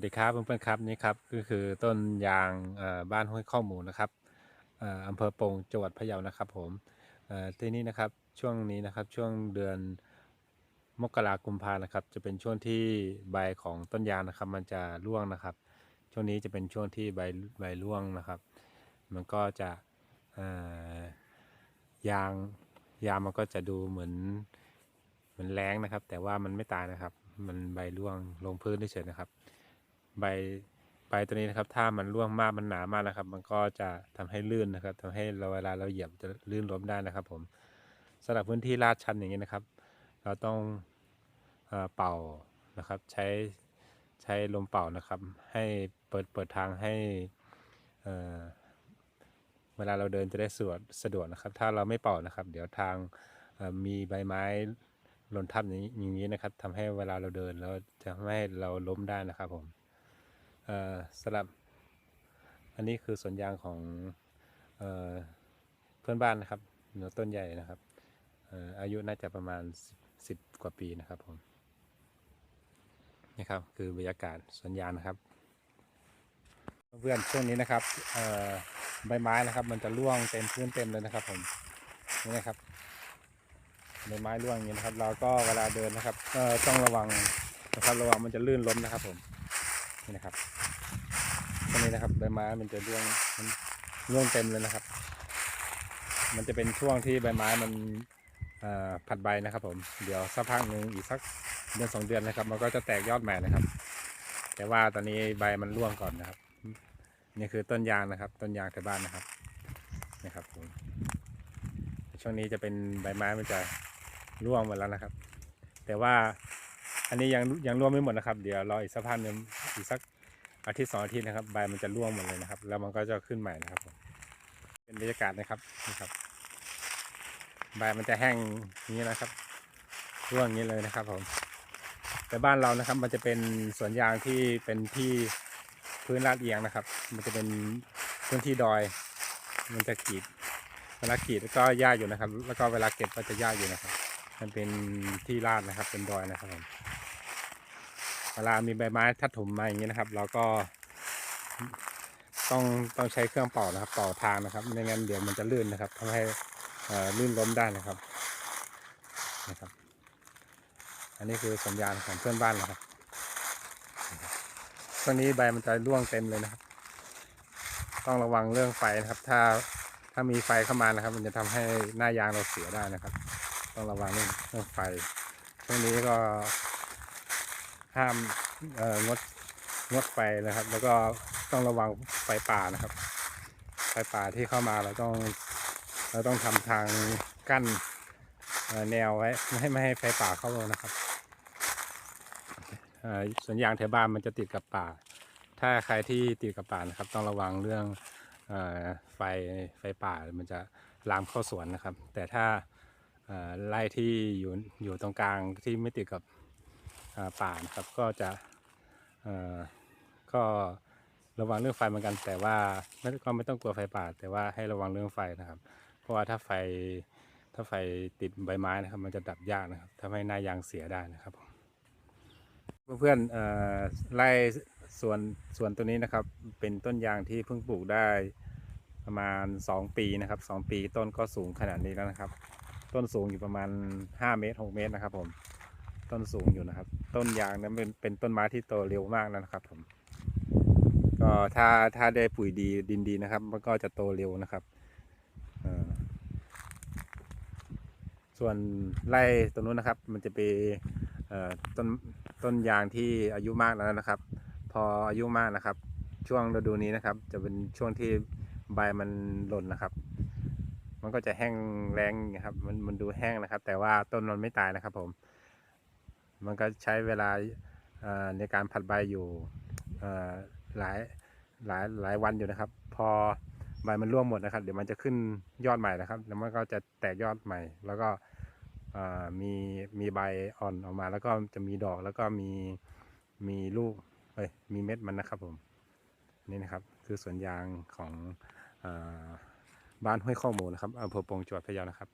วัสดีครับเพื่อนๆครับนี่ครับก็คือต้นยางบ้านห้วยข้อหมูนะครับอ่ออำเภอปงจังหวัดพะเยานะครับผมที่นี่นะครับช่วงนี้นะครับช่วงเดือนมกราคมกุมภานะครับ จะเป็นช่วงที่ใบของต้นยางนะครับ มันจะร่วงนะครับ ช่วงนี้จะเป็นช่วงที่ใบใบร่วงนะครับ มันก็จะยางยางมันก็จะดูเหมือนเหมือนแรงนะครับ แต่ว่ามันไม่ตายนะครับ มันใบร่วงลงพื้นเฉยๆนะครับ ใบใบตัวนี้นะครับ ถ้ามันร่วงมากมันหนามากนะครับ มันก็จะทำให้ลื่นนะครับทำให้เราเวลาเราเหยียบจะลื่นล้มได้นะครับ ผมสำหรับพื้นที่ลาดชันอย่างนี้นะครับ เราต้องเอเป่านะครับ ใช้ใช้ลมเป่านะครับ ให้เปิดเปิดทางให้เอ่อเวลาเราเดินจะได้สะดวกสะดวกนะครับ ถ้าเราไม่เป่านะครับ เดี๋ยวทางมีใบไม้หล่นทับอย่างนี้อย่างนี้นะครับทำให้เวลาเราเดินแล้วจะทำให้เราล้มได้นะครับผม สำหรับ อันนี้คือสวนยางของเอเพื่อนบ้านนะครับเนื้อต้นใหญ่นะครับออายุน่าจะประมาณสิบกว่าปีนะครับผมนี่ครับคือบรรยากาศสวนยางนะครับ เพื่อนช่วงนี้นะครับใบไม้นะครับ มันจะร่วงเต็มพื้นเต็มเลยนะครับผมนี่นะครับใบไม้ร่วงอย่างนี้นะครับ เราก็เวลาเดินนะครับต้องระวังนะครับระวังมันจะลื่นล้มนะครับผมนี่นะครับ ตรงนี้นะครับใบไม้มันจะร่วงมันร่วงเต็มเลยนะครับ มันจะเป็นช่วงที่ใบไม้มันผัดใบนะครับ ผมเดี๋ยวสักพักหนึ่งอีกสักเดือนสองเดือนนะครับ มันก็จะแตกยอดใหม่นะครับ แต่ว่าตอนนี้ใบมันร่วงก่อนนะครับ นี่คือต้นยางนะครับ ต้นยางแถวบ้านนะครับนะครับผมช่วงนี้จะเป็นใบไม้มันจะร่วงหมดแล้วนะครับ แต่ว่าอันนี้ยังยังร่วงไม่หมดนะครับ เดี๋ยวรออีกสักพักหนึ่งอีกสัก อาทิตย์สองอาทิตย์นะครับ ใบมันจะร่วงหมดเลยนะครับ แล้วมันก็จะขึ้นใหม่นะครับผมเป็นบรรยากาศนะครับนี่ครับ ใบมันจะแห้งอย่างนี้นะครับ ร่วงอย่างนี้เลยนะครับผมแต่บ้านเรานะครับ มันจะเป็นสวนยางที่เป็นที่พื้นลาดเอียงนะครับ มันจะเป็นพื้นที่ดอย มันจะกรีดเวลากรีดก็หญ้าอยู่นะครับ แล้วก็เวลาเก็บก็จะหญ้าอยู่นะครับ มันเป็นที่ลาดนะครับ เป็นดอยนะครับผม เวลามีใบไม้ทัดถมมาอย่างนี้นะครับ เราก็ต้องต้องใช้เครื่องเป่านะครับเป่าทางนะครับไม่งั้นเดี๋ยวมันจะลื่นนะครับทำให้ลื่นล้มได้นะครับนะครับ อันนี้คือสัญญาณของเพื่อนบ้านนะครับช่วงนี้ใบมันจะร่วงเต็มเลยนะครับ ต้องระวังเรื่องไฟนะครับ ถ้าถ้ามีไฟเข้ามานะครับ มันจะทำให้หน้ายางเราเสียได้นะครับ ต้องระวังเรื่องเรื่องไฟช่วงนี้ก็ ห้ามงดงดไฟนะครับ แล้วก็ต้องระวังไฟป่านะครับ ไฟป่าที่เข้ามาเราต้อง เราต้องทำทางกั้นแนวไว้ไม่ให้ไม่ให้ไฟป่าเข้านะครับเอ่อสวนยางแถวบ้านมันจะติดกับป่า ถ้าใครที่ติดกับป่านะครับ ต้องระวังเรื่องอไฟไฟป่ามันจะลามเข้าสวนนะครับ แต่ถ้าไร่ที่อยู่อยู่ตรงกลางที่ไม่ติดกับ ป่านะครับ ก็จะก็ระวังเรื่องไฟเหมือนกัน แต่ว่าไม่ก็ไม่ต้องกลัวไฟป่า แต่ว่าให้ระวังเรื่องไฟนะครับ เพราะว่าถ้าไฟถ้าไฟติดใบไม้นะครับ มันจะดับยากนะครับทำให้หน้ายางเสียได้นะครับเพื่อนๆเอ่อไร่วนส่วนตัวนี้นะครับ เป็นต้นยางที่เพิ่งปลูกได้ประมาณ 2 ปีนะครับ 2 ปีต้นก็สูงขนาดนี้แล้วนะครับ ต้นสูงอยู่ประมาณ 5 เมตร 6 เมตรนะครับผม ต้นสูงอยู่นะครับ ต้นยางนั้นเป็นเป็นต้นไม้ที่โตเร็วมากแล้วนะครับ ผม ก็ถ้าถ้าได้ปุ๋ยดีดินดีนะครับ มันก็จะโตเร็วนะครับส่วนไร่ตรงนู้นนะครับ มันจะเป็นต้นต้นยางที่อายุมากแล้วนะครับ พออายุมากนะครับ ช่วงฤดูนี้นะครับ จะเป็นช่วงที่ใบมันหล่นนะครับ มันก็จะแห้งแรงนะครับ มันมันดูแห้งนะครับ แต่ว่าต้นมันไม่ตายนะครับ ผม มันก็ใช้เวลาในการผัดใบอยู่หลายหลายหลายวันอยู่นะครับ พอใบมันร่วงหมดนะครับ เดี๋ยวมันจะขึ้นยอดใหม่นะครับ แล้วมันก็จะแตกยอดใหม่ แล้วก็มีมีใบอ่อนออกมา แล้วก็จะมีดอกแล้วก็มีมีลูกเอ้ยมีเม็ดมันนะครับผมนี่นะครับคือสวนยางของอบ้านห้วยข้อมูลนะครับอำเภอปงจังหวัดพะเยานะครับ